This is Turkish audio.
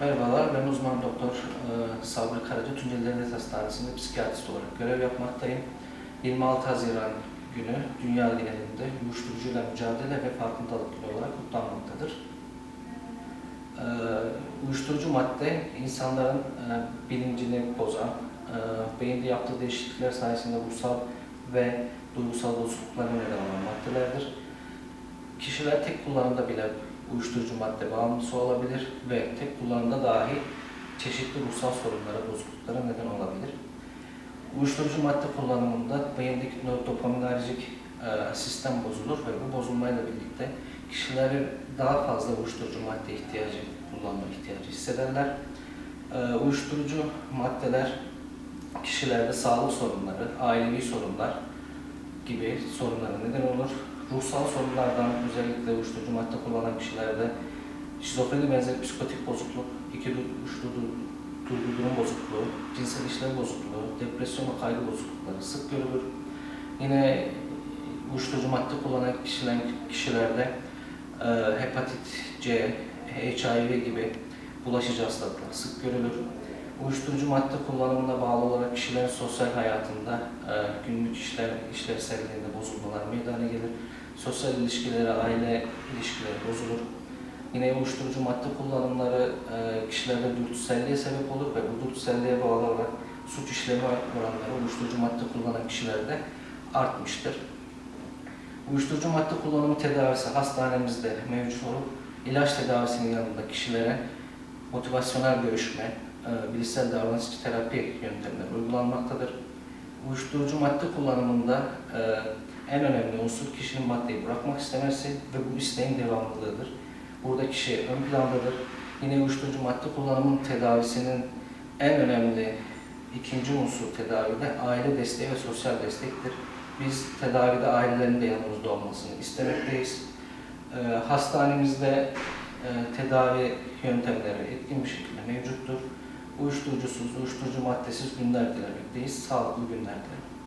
Merhabalar, ben uzman doktor e, Sabri Karaca Tunceli Devlet Hastanesi'nde psikiyatrist olarak görev yapmaktayım. 26 Haziran günü dünya genelinde uyuşturucuyla mücadele ve farkındalık günü olarak kutlanmaktadır. E, uyuşturucu madde insanların e, bilincini bozan, beyinde yaptığı değişiklikler sayesinde ruhsal ve duygusal bozukluklara neden olan maddelerdir. Kişiler tek kullanımda bile uyuşturucu madde bağımlısı olabilir ve tek kullanımda dahi çeşitli ruhsal sorunlara, bozukluklara neden olabilir. Uyuşturucu madde kullanımında beyindeki dopaminerjik e, sistem bozulur ve bu bozulmayla birlikte kişilerin daha fazla uyuşturucu madde ihtiyacı, kullanma ihtiyacı hissederler. E, uyuşturucu maddeler kişilerde sağlık sorunları, ailevi sorunlar gibi sorunlara neden olur. Ruhsal sorunlardan özellikle uyuşturucu madde kullanan kişilerde şizofreni benzeri psikotik bozukluk, iki uçlu du- duygu durum bozukluğu, cinsel işlev bozukluğu, depresyon ve kaygı bozuklukları sık görülür. Yine uyuşturucu madde kullanan kişiler, kişilerde e, hepatit C, HIV gibi bulaşıcı hastalıklar sık görülür. Uyuşturucu madde kullanımına bağlı olarak kişilerin sosyal hayatında e, günlük işler işlevselliğinde bozulmalar meydana gelir. Sosyal ilişkileri, aile ilişkileri bozulur. Yine uyuşturucu madde kullanımları e, kişilerde dürtüselliğe sebep olur ve bu dürtüselliğe bağlı olarak suç işleme oranları uyuşturucu madde kullanan kişilerde artmıştır. Uyuşturucu madde kullanımı tedavisi hastanemizde mevcut olup ilaç tedavisinin yanında kişilere motivasyonel görüşme, e, bilişsel davranışçı terapi yöntemleri uygulanmaktadır. Uyuşturucu madde kullanımında e, en önemli unsur kişinin maddeyi bırakmak istemesi ve bu isteğin devamlılığıdır. Burada kişi ön plandadır. Yine uyuşturucu madde kullanımının tedavisinin en önemli ikinci unsur tedavide aile desteği ve sosyal destektir. Biz tedavide ailelerin de yanımızda olmasını istemekteyiz. E, hastanemizde e, tedavi yöntemleri etkin bir şekilde mevcuttur. Uyuşturucusuz, uyuşturucu maddesiz günler dilemekteyiz. Sağlıklı günler dilerim.